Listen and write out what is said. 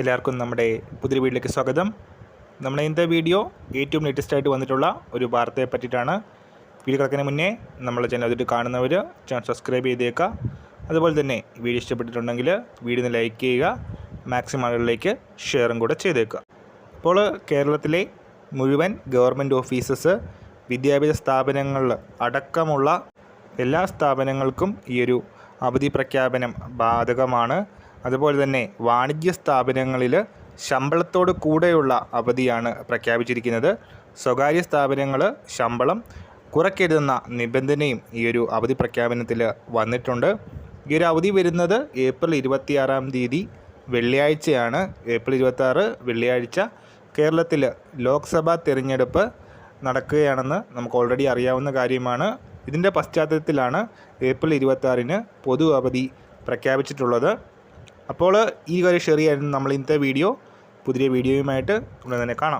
എല്ലാവർക്കും നമ്മുടെ പുതിയ വീട്ടിലേക്ക് സ്വാഗതം. നമ്മുടെ ഇന്നത്തെ വീഡിയോ ഏറ്റവും ലേറ്റസ്റ്റ് ആയിട്ട് വന്നിട്ടുള്ള ഒരു വാർത്തയെ പറ്റിയിട്ടാണ്. വീഡിയോ കിടക്കുന്നതിന് മുന്നേ നമ്മളെ ചാനൽ അതിട്ട് കാണുന്നവർ ചാനൽ സബ്സ്ക്രൈബ് ചെയ്തേക്കുക. അതുപോലെ തന്നെ വീഡിയോ ഇഷ്ടപ്പെട്ടിട്ടുണ്ടെങ്കിൽ വീഡിയോ ലൈക്ക് ചെയ്യുക മാക്സിമം ആളുകളിലേക്ക് ഷെയറും കൂടെ ചെയ്തേക്കുക. അപ്പോൾ കേരളത്തിലെ മുഴുവൻ ഗവൺമെന്റ് ഓഫീസസ് വിദ്യാഭ്യാസ സ്ഥാപനങ്ങളിൽ അടക്കമുള്ള എല്ലാ സ്ഥാപനങ്ങൾക്കും ഈ ഒരു അവധി പ്രഖ്യാപനം ബാധകമാണ്. അതുപോലെ തന്നെ വാണിജ്യ സ്ഥാപനങ്ങളിൽ ശമ്പളത്തോട് കൂടെയുള്ള അവധിയാണ് പ്രഖ്യാപിച്ചിരിക്കുന്നത്. സ്വകാര്യ സ്ഥാപനങ്ങൾ ശമ്പളം കുറയ്ക്കരുതെന്ന നിബന്ധനയും ഈ ഒരു അവധി പ്രഖ്യാപനത്തിൽ വന്നിട്ടുണ്ട്. ഈ ഒരു അവധി വരുന്നത് ഏപ്രിൽ ഇരുപത്തിയാറാം തീയതി വെള്ളിയാഴ്ചയാണ്. ഏപ്രിൽ ഇരുപത്തിയാറ് വെള്ളിയാഴ്ച കേരളത്തിൽ ലോക്സഭാ തിരഞ്ഞെടുപ്പ് നടക്കുകയാണെന്ന് നമുക്ക് ഓൾറെഡി അറിയാവുന്ന കാര്യമാണ്. ഇതിന്റെ പശ്ചാത്തലത്തിലാണ് ഏപ്രിൽ ഇരുപത്താറിന് പൊതു അവധി പ്രഖ്യാപിച്ചിട്ടുള്ളത്. അപ്പോൾ ഈ കാര്യം ഷെയർ ചെയ്യാൻ നമ്മൾ ഇന്നത്തെ വീഡിയോ പുതിയ വീഡിയോയുമായിട്ട് ഉടൻ തന്നെ കാണാം.